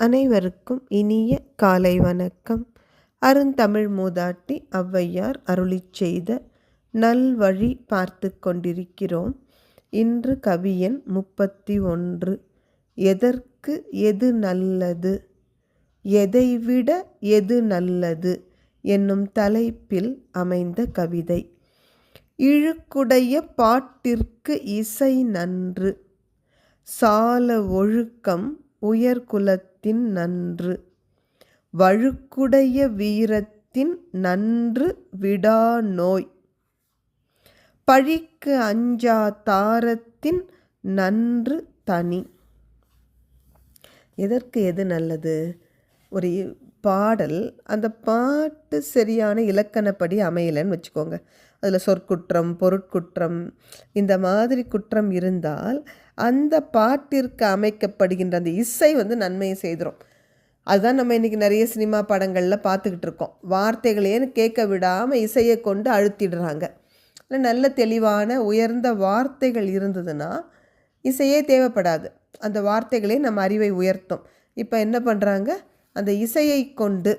அனைவருக்கும் இனிய காலை வணக்கம். அருந்தமிழ் மூதாட்டி ஔவையார் அருளிச் செய்த நல்வழி பார்த்து கொண்டிருக்கிறோம். இன்று கவியன் முப்பத்தி ஒன்று எதற்கு எது நல்லது? எதைவிட எது நல்லது? என்னும் தலைப்பில் அமைந்த கவிதை. இழுக்குடைய பாட்டிற்கு இசை நன்று. சால ஒழுக்கம் வீரத்தின் நன்று வழுக்குடைய வீரத்தின் நன்று விடா நோய். பழிக்கு அஞ்சா தாரத்தின் நன்று தனி. எதற்கு எது நல்லது? ஒரு பாடல் அந்த பாட்டு சரியான இலக்கணப்படி அமையலைன்னு வச்சுக்கோங்க. அதில் சொற்குற்றம் பொருட்குற்றம் இந்த மாதிரி குற்றம் இருந்தால் அந்த பாட்டிற்கு அமைக்கப்படுகின்ற அந்த இசை வந்து நன்மையை செய்திரும். அதுதான் நம்ம இன்றைக்கி நிறைய சினிமா படங்களில் பார்த்துக்கிட்டு இருக்கோம். வார்த்தைகளேன்னு கேட்க விடாமல் இசையை கொண்டு அழுத்திடுறாங்க. நல்ல தெளிவான உயர்ந்த வார்த்தைகள் இருந்ததுன்னா இசையே தேவைப்படாது. அந்த வார்த்தைகளே நம்ம அறிவை உயர்த்தும். இப்போ என்ன பண்ணுறாங்க அந்த இசையை கொண்டு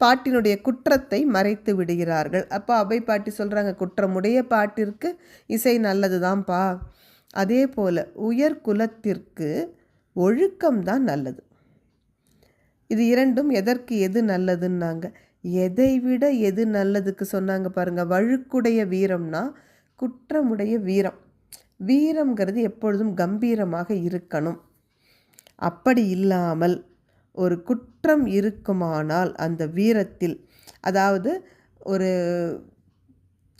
பாட்டினுடைய குற்றத்தை மறைத்து விடுகிறார்கள். அப்போ அவை பாட்டி சொல்கிறாங்க குற்றமுடைய பாட்டிற்கு இசை நல்லது தான்ப்பா அதே போல் உயர் குலத்திற்கு ஒழுக்கம்தான் நல்லது. இது இரண்டும் எதற்கு எது நல்லதுன்னாங்க எதை விட எது நல்லதுக்கு சொன்னாங்க பாருங்கள் வழுக்குடைய வீரம்னா குற்றமுடைய வீரம். வீரம்ங்கிறது எப்பொழுதும் கம்பீரமாக இருக்கணும். அப்படி இல்லாமல் ஒரு குற்றம் இருக்குமானால் அந்த வீரத்தில் அதாவது ஒரு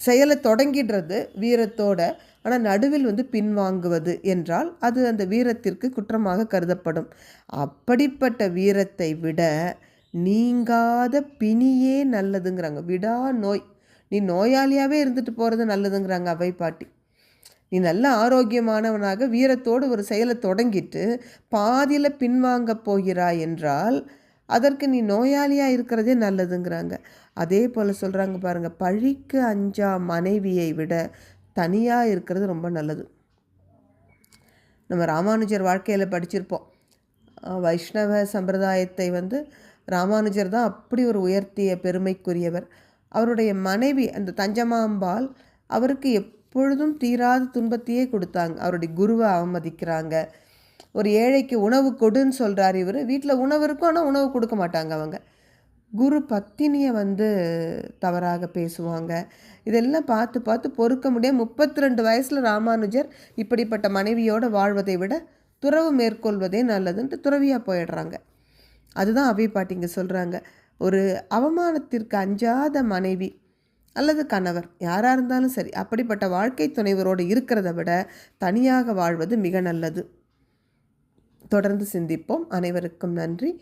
செயலை தொடங்கிடுறது வீரத்தோட ஆனால் நடுவில் வந்து பின்வாங்குவது என்றால் அது அந்த வீரத்திற்கு குற்றமாக கருதப்படும். அப்படிப்பட்ட வீரத்தை விட நீங்காத பிணியே நல்லதுங்கிறாங்க. விடா நோய். நீ நோயாளியாகவே இருந்துட்டு போகிறது நல்லதுங்கிறாங்க அவை பாட்டி நீ நல்ல ஆரோக்கியமானவனாக வீரத்தோடு ஒரு செயலை தொடங்கிட்டு பாதியில் பின்வாங்க போகிறாய் என்றால் அதற்கு நீ நோயாளியாக இருக்கிறதே நல்லதுங்கிறாங்க. அதே போல் சொல்கிறாங்க பாருங்கள் பழிக்கு அஞ்சா மனைவியை விட தனியாக இருக்கிறது ரொம்ப நல்லது. நம்ம ராமானுஜர் வாழ்க்கையில் படிச்சிருப்போம். வைஷ்ணவ சம்பிரதாயத்தை வந்து ராமானுஜர் தான் அப்படி ஒரு உயர்த்திய பெருமைக்குரியவர். அவருடைய மனைவி அந்த தஞ்சமாம்பால் அவருக்கு எப் எப்பொழுதும் தீராத துன்பத்தையே கொடுத்தாங்க. அவருடைய குருவை அவமதிக்கிறாங்க. ஒரு ஏழைக்கு உணவு கொடுன்னு சொல்கிறார் இவர். வீட்டில் உணவு இருக்கும் ஆனால் உணவு கொடுக்க மாட்டாங்க அவங்க. குரு பத்தினியை வந்து தவறாக பேசுவாங்க. இதெல்லாம் பார்த்து பார்த்து பொறுக்க முடியாது முப்பத்தி ரெண்டு வயசில் ராமானுஜர் இப்படிப்பட்ட மனைவியோடு வாழ்வதை விட துறவு மேற்கொள்வதே நல்லதுன்ட்டு துறவியாக போயிடுறாங்க. அதுதான் அவை பாட்டிங்க சொல்கிறாங்க ஒரு அவமானத்திற்கு அஞ்சாத மனைவி அல்லது கணவர் யாராக இருந்தாலும் சரி அப்படிப்பட்ட வாழ்க்கை துணைவரோடு இருக்கிறத விட தனியாக வாழ்வது மிக நல்லது. தொடர்ந்து சிந்திப்போம். அனைவருக்கும் நன்றி.